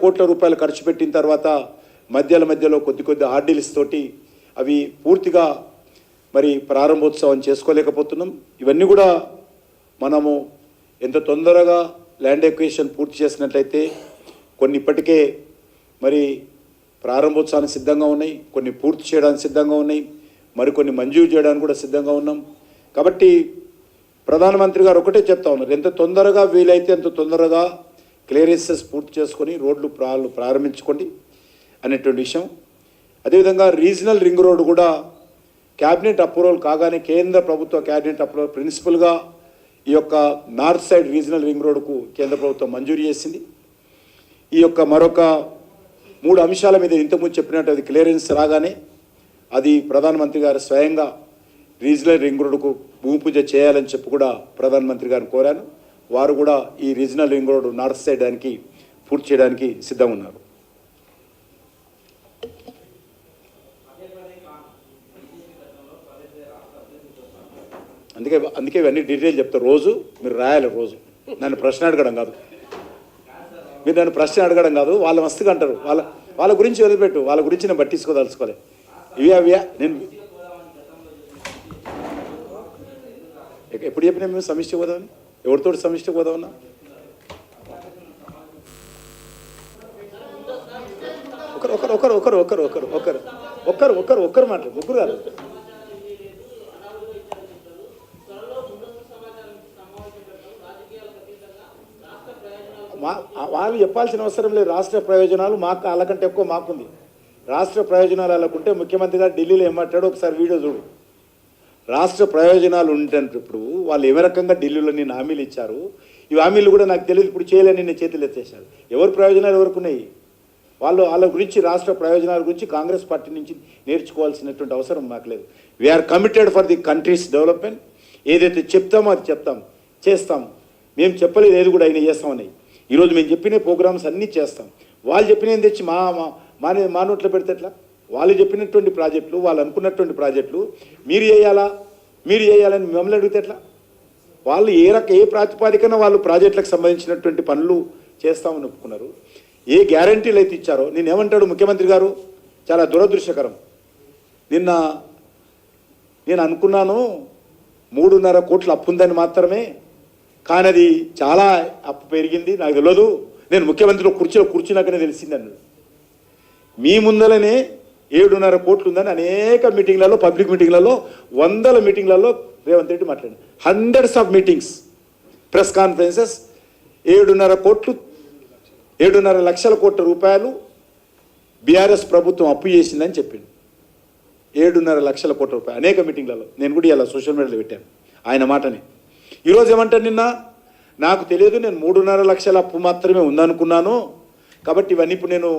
కోట్ల రూపాయలు ఖర్చు పెట్టిన తర్వాత మధ్యల మధ్యలో కొద్ది కొద్ది ఆర్డీల్స్ తోటి అవి పూర్తిగా మరి ప్రారంభోత్సవం చేసుకోలేకపోతున్నాం. ఇవన్నీ కూడా మనము ఎంత తొందరగా ల్యాండ్ ఎక్వేషన్ పూర్తి చేసినట్లయితే కొన్ని ఇప్పటికే మరి ప్రారంభోత్సవానికి సిద్ధంగా ఉన్నాయి కొన్ని పూర్తి చేయడానికి సిద్ధంగా ఉన్నాయి మరికొన్ని మంజూరు చేయడానికి కూడా సిద్ధంగా ఉన్నాం. కాబట్టి ప్రధానమంత్రి గారు ఒకటే చెప్తా ఉన్నారు ఎంత తొందరగా వీలైతే అంత తొందరగా క్లియరెన్సెస్ పూర్తి చేసుకొని రోడ్లు ప్రా ప్రారంభించుకోండి అనేటువంటి విషయం. అదేవిధంగా రీజనల్ రింగ్ రోడ్ కూడా క్యాబినెట్ అప్రూవల్ కాగానే కేంద్ర ప్రభుత్వ క్యాబినెట్ అప్రూవల్ ప్రిన్సిపల్గా ఈ యొక్క నార్త్ సైడ్ రీజనల్ రింగ్ రోడ్కు కేంద్ర ప్రభుత్వం మంజూరు చేసింది. ఈ యొక్క మరొక మూడు అంశాల మీద ఇంతకుముందు చెప్పినట్టు అది క్లియరెన్స్ రాగానే అది ప్రధానమంత్రి గారు స్వయంగా రీజనల్ రింగ్ రోడ్డుకు భూమి పూజ చేయాలని చెప్పి కూడా ప్రధానమంత్రి గారిని కోరాను వారు కూడా ఈ regional ring road north side దానికి పూర్తి చేయడానికి సిద్ధంగా ఉన్నారు అందుకే అందుకే ఇవన్నీ డీటెయిల్ చెప్తారు. రోజు మీరు రాయాలి రోజు. నన్ను ప్రశ్న అడగడం కాదు. మీరు నన్ను ప్రశ్న అడగడం కాదు. వాళ్ళ మస్తుగా అంటారు. వాళ్ళ వాళ్ళ గురించి వదిలిపెట్టు. వాళ్ళ గురించి నేను పట్టించుకోదలుచుకోలే. ఇవి అవి నేను ఎప్పుడు చెప్పినా మేము సమిష్టి పోదామని? ఎవరితో సమిష్టి పోదామన్నా ఒకరు ఒకరు ఒకరు ఒకరు ఒకరు ఒకరు ఒకరు ఒక్కరు ఒకరు ఒక్కరు మాట్లాడు ముగ్గురు కాదు. వాళ్ళు చెప్పాల్సిన అవసరం లేదు. రాష్ట్ర ప్రయోజనాలు మాకు వాళ్ళకంటే ఎక్కువ మాకుంది. రాష్ట్ర ప్రయోజనాలు వాళ్ళకుంటే ముఖ్యమంత్రి గారు ఢిల్లీలో ఏమంటాడో ఒకసారి వీడియో చూడు. రాష్ట్ర ప్రయోజనాలు ఉండేటప్పుడు వాళ్ళు ఏ రకంగా ఢిల్లీలో నేను హామీలు ఇచ్చారు? ఈ హామీలు కూడా నాకు తెలియదు ఇప్పుడు చేయలేని నేను చేతులు ఎత్తేసారు ఎవరి ప్రయోజనాలు ఎవరికి ఉన్నాయి? వాళ్ళు వాళ్ళ గురించి రాష్ట్ర ప్రయోజనాల గురించి కాంగ్రెస్ పార్టీ నుంచి నేర్చుకోవాల్సినటువంటి అవసరం మాకు లేదు. We're committed for the country's development ఏదైతే చెప్తామో అది చెప్తాం చేస్తాం. మేము చెప్పలేదు ఏది కూడా అయినా చేస్తామని ఈరోజు మేము చెప్పిన ప్రోగ్రామ్స్ అన్నీ చేస్తాం. వాళ్ళు చెప్పినవి తెచ్చి మా మా- మా మా నోట్లో పెడితే ఎట్లా? వాళ్ళు చెప్పినటువంటి ప్రాజెక్టులు వాళ్ళు అనుకున్నటువంటి ప్రాజెక్టులు మీరు చేయాలా? మీరు చేయాలని మిమ్మల్ని అడిగితే ఎట్లా? వాళ్ళు ఏ రక ఏ ప్రాతిపాదికన వాళ్ళు ప్రాజెక్టులకు సంబంధించినటువంటి పనులు చేస్తామని ఒప్పుకున్నారు. ఏ గ్యారంటీలు అయితే ఇచ్చారో నేను ఏమంటాడు ముఖ్యమంత్రి గారు? చాలా దురదృష్టకరం. నిన్న నేను అనుకున్నాను మూడున్నర కోట్లు అప్పు ఉందని మాత్రమే కానీ అది చాలా అప్పు పెరిగింది నాకు తెలియదు నేను ముఖ్యమంత్రిలో కుర్చీలో కూర్చున్నాకనే తెలిసింది అన్నాడు. మీ ముందలనే ఏడున్నర కోట్లు ఉందని అనేక మీటింగ్లలో పబ్లిక్ మీటింగ్లలో వందల మీటింగ్లలో రేవంత్ రెడ్డి మాట్లాడాడు. Hundreds of meetings press conferences ఏడున్నర కోట్లు ఏడున్నర లక్షల కోట్ల రూపాయలు బీఆర్ఎస్ ప్రభుత్వం అప్పు చేసిందని చెప్పింది ఏడున్నర లక్షల కోట్ల రూపాయలు అనేక మీటింగ్లలో. నేను కూడా ఇలా సోషల్ మీడియాలో పెట్టాను ఆయన మాటని. ఈరోజు ఏమంటాను నిన్న? నాకు తెలియదు నేను మూడున్నర లక్షల అప్పు మాత్రమే ఉందనుకున్నాను. కాబట్టి ఇవన్నీ ఇప్పుడు నేను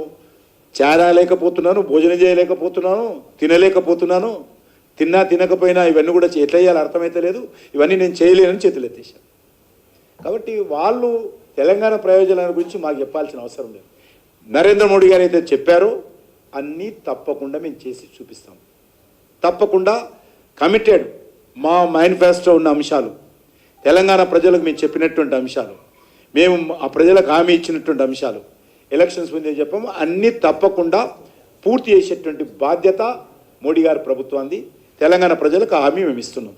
చేరలేకపోతున్నాను భోజనం చేయలేకపోతున్నాను తినలేకపోతున్నాను తిన్నా తినకపోయినా ఇవన్నీ కూడా చే- ఎట్లా చేయాలో అర్థమైతే లేదు. ఇవన్నీ నేను చేయలేనని చేతులెత్తేసాను కాబట్టి వాళ్ళు తెలంగాణ ప్రయోజనాల గురించి మాకు చెప్పాల్సిన అవసరం లేదు. నరేంద్ర మోడీ గారు అయితే చెప్పారో అన్నీ తప్పకుండా మేము చేసి చూపిస్తాం. తప్పకుండా కమిటెడ్ మా మేనిఫెస్టో ఉన్న అంశాలు తెలంగాణ ప్రజలకు మేము చెప్పినటువంటి అంశాలు మేము ఆ ప్రజలకు హామీ ఇచ్చినటువంటి అంశాలు ఎలక్షన్స్ ముందే చెప్పాము. అన్నీ తప్పకుండా పూర్తి చేసేటువంటి బాధ్యత మోడీ గారి ప్రభుత్వాన్ని తెలంగాణ ప్రజలకు హామీ మేము ఇస్తున్నాం.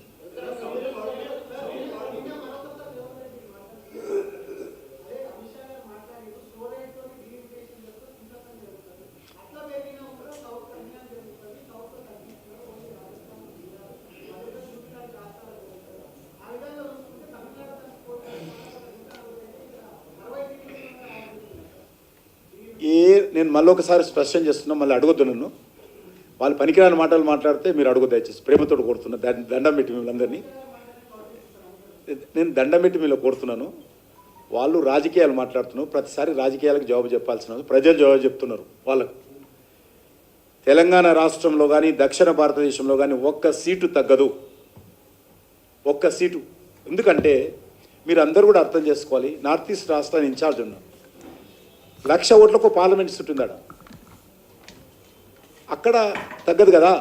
ఏ నేను మళ్ళీ ఒకసారి స్పష్టం చేస్తున్నా మళ్ళీ అడగొద్దు నన్ను. వాళ్ళు పనికిరాని మాటలు మాట్లాడితే మీరు అడుగు దయచేసి. ప్రేమతో కోరుతున్నా దండం పెట్టి మిమ్మల్ని నేను దండం పెట్టి మీలో కోరుతున్నాను వాళ్ళు రాజకీయాలు మాట్లాడుతున్నారు. ప్రతిసారి రాజకీయాలకు జవాబు చెప్పాల్సిన ప్రజలు జవాబు చెప్తున్నారు వాళ్ళకు. తెలంగాణ రాష్ట్రంలో కానీ దక్షిణ భారతదేశంలో కానీ ఒక్క సీటు తగ్గదు. ఒక్క సీటు. ఎందుకంటే మీరు అందరూ కూడా అర్థం చేసుకోవాలి. నార్త్ ఈస్ట్ రాష్ట్రాన్ని ఇన్ఛార్జ్ ఉన్నారు. లక్ష ఓట్లకు పార్లమెంట్ సీట్ ఉందాడ అక్కడ తగ్గదు కదా.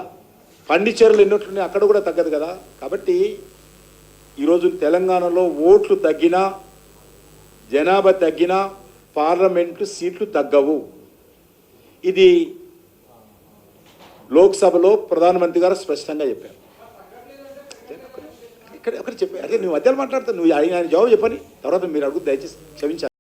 పండిచేరులు ఎన్నోట్లున్నాయి అక్కడ కూడా తగ్గదు కదా. కాబట్టి ఈరోజు తెలంగాణలో ఓట్లు తగ్గినా జనాభా తగ్గినా పార్లమెంటు సీట్లు తగ్గవు. ఇది లోక్సభలో ప్రధానమంత్రి గారు స్పష్టంగా చెప్పారు. ఇక్కడ ఒకటి చెప్పారు అదే నువ్వు మధ్యలో మాట్లాడుతావు. నువ్వు ఆయన జవాబు చెప్పని. తర్వాత మీరు అడుగు దయచేసి క్షమించాలి